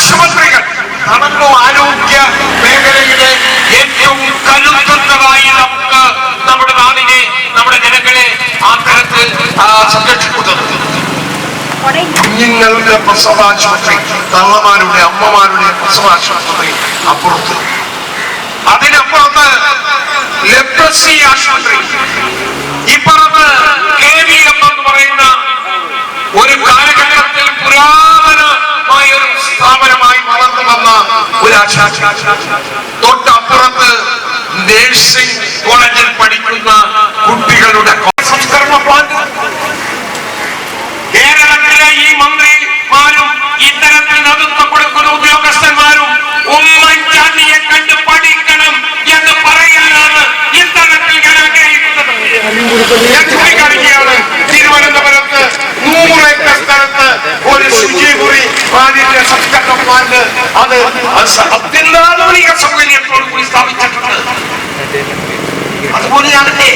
ആശുപത്രികൾ നടന്നു ആരോഗ്യ മേഖലയിലെ ഏറ്റവും കരുത്തുന്നതായി നമുക്ക് നമ്മുടെ നാടിനെ നമ്മുടെ ജനങ്ങളെ ആ തരത്തിൽ സംരക്ഷിക്കുന്നത്. കുഞ്ഞുങ്ങളുടെ പ്രസവാശുപത്രി തള്ളമാരുടെ അമ്മമാരുടെ പ്രസവാശുപത്രി അപ്പുറത്ത്. അതിനപ്പുറത്ത് ലെപ്രസി ആശുപത്രി. ഇപ്പുറത്ത് കെ വി എം എന്ന് പറയുന്ന തൊട്ടപ്പുറത്ത് നേഴ്സിംഗ് കോളേജിൽ പഠിക്കുന്ന കുട്ടികളുടെ സംസ്കരണ പ്ലാന്റ് കേരളത്തിലെ ഈ മന്ത്രിമാരും ഇത്തരത്തിൽ നേതൃത്വം കൊടുക്കുന്ന ഉദ്യോഗസ്ഥന്മാരും ഉമ്മൻചാണ്ടിയെ കണ്ട് പഠിക്കണം എന്ന് പറയാനാണ് ഇത്തരത്തിൽ ഞാൻ ആഗ്രഹിക്കുന്നത് ഞാൻ ചൂണ്ടിക്കാണിക്കുകയാണ് തിരുവനന്തപുരത്ത് നൂറ് ഏക്കർ സ്ഥലത്ത് ഒരു ശുചിമുറി മാലിന്യ പ്ലാന്റ് അത് അത്യന്താധുനിക സൗകര്യത്തോടു കൂടി സ്ഥാപിച്ചിട്ടുണ്ട്. അതുപോലെയാണല്ലേ?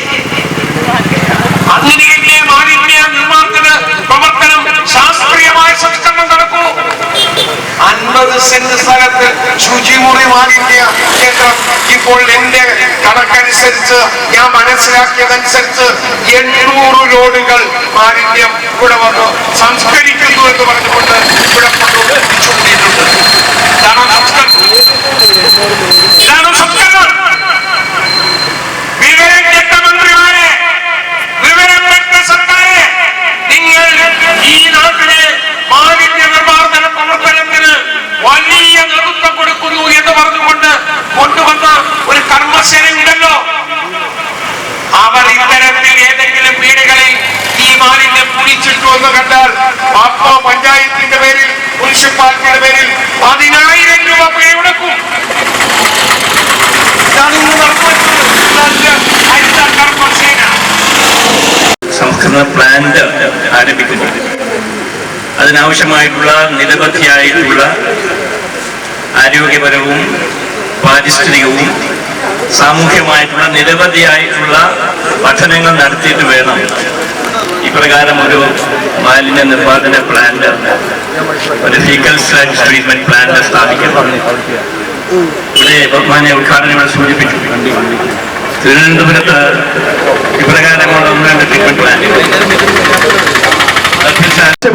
മാലിന്യ നിർമ്മാർജന പ്രവർത്തനം ശാസ്ത്രീയമായ സംസ്കരണം നടക്കൂ. അൻപത് സെന്റ് സ്ഥലത്ത് ശുചിമുറി മാലിന്യ കേന്ദ്രം ഇപ്പോൾ എന്റെ കണക്കനുസരിച്ച് ഞാൻ മനസ്സിലാക്കിയതനുസരിച്ച് എണ്ണൂറ് ലോഡുകൾ മാലിന്യം ഇവിടെ വന്ന് സംസ്കരിക്കുന്നു എന്ന് പറഞ്ഞുകൊണ്ട് ഇവിടെ വലിയ നേതൃത്വം കൊടുക്കുന്നു എന്ന് പറഞ്ഞുകൊണ്ട് കൊണ്ടുവന്ന ഒരു കർമ്മസേന ഉണ്ടല്ലോ അവർ ഇത്തരത്തിൽ ഏതെങ്കിലും വീടുകളിൽ ഈ മാലിന്യം കുഴിച്ചിട്ടു എന്ന് കണ്ടാൽ അപ്പോ പഞ്ചായത്തിന്റെ പേരിൽ മുനിസിപ്പാലിറ്റിയുടെ പേരിൽ പതിനായിരം രൂപ പിഴ കൊടുക്കും സംസ്കരണ പ്ലാന്റ് ആരംഭിക്കുന്നു. അതിനാവശ്യമായിട്ടുള്ള നിരവധിയായിട്ടുള്ള ആരോഗ്യപരവും പാരിസ്ഥിതികവും സാമൂഹ്യമായിട്ടുള്ള നിരവധിയായിട്ടുള്ള പഠനങ്ങൾ നടത്തിയിട്ട് വേണം. ഇപ്രകാരം ഒരു മാലിന്യ നിർമ്മാർജന പ്ലാന്റ് ഒരു ഫീക്കൽ സ്ലാൻഡ് ട്രീറ്റ്മെന്റ് പ്ലാന്റ് സ്ഥാപിക്കുന്നു ഉദ്ഘാടനം ഇവിടെ സൂചിപ്പിച്ചു. തിരുവനന്തപുരത്ത് ഇപ്രകാരമുള്ള ഒന്ന് ട്രീറ്റ്മെന്റ് പ്ലാന്റ്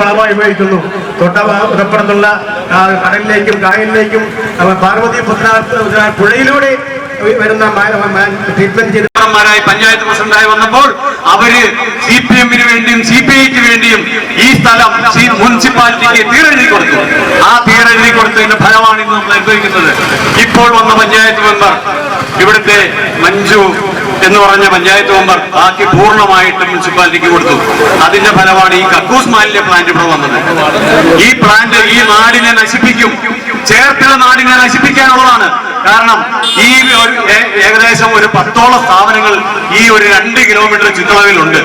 വളമായി ഉപയോഗിക്കുന്നു. തൊട്ടപ്പുറത്തുള്ള കടലിലേക്കും കായലിലേക്കും പാർവതി പുഴയിലൂടെ വരുന്ന ട്രീറ്റ്മെന്റ് ചെയ്ത് പഞ്ചായത്ത് പ്രസിഡന്റായി വന്നപ്പോൾ അവർ സി പി എമ്മിന് വേണ്ടിയും സി പി ഐക്ക് വേണ്ടിയും ഈ സ്ഥലം മുനിസിപ്പാലിറ്റിക്ക് തീരെഴുതി കൊടുത്തു. ആ തീരെഴുതി കൊടുത്തതിന്റെ ഫലമാണ് ഇന്ന് നമ്മൾ അനുഭവിക്കുന്നത്. ഇപ്പോൾ വന്ന പഞ്ചായത്ത് മെമ്പർ ഇവിടുത്തെ മഞ്ജു എന്ന് പറഞ്ഞ പഞ്ചായത്ത് മെമ്പർ ബാക്കി പൂർണമായിട്ട് മുനിസിപ്പാലിറ്റിക്ക് കൊടുത്തു. അതിന്റെ ഫലമാണ് ഈ കക്കൂസ് മാലിന്യ പ്ലാന്റ് ഇവിടെ വന്നത്. ഈ പ്ലാന്റ് ഈ നാടിനെ നശിപ്പിക്കും. ചേർത്തല നാടിനെ നശിപ്പിക്കാനുള്ളതാണ്. കാരണം ഈ ഏകദേശം ഒരു പത്തോളം സ്ഥാപനങ്ങൾ ഈ ഒരു രണ്ട് കിലോമീറ്റർ ചുറ്റളവിലുണ്ട്.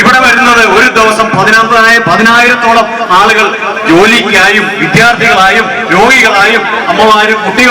ഇവിടെ വരുന്നത് ഒരു ദിവസം പതിനൊന്നായ പതിനായിരത്തോളം ആളുകൾ ജോലിക്കായും വിദ്യാർത്ഥികളായും രോഗികളായും അമ്മമാരും കുട്ടികളും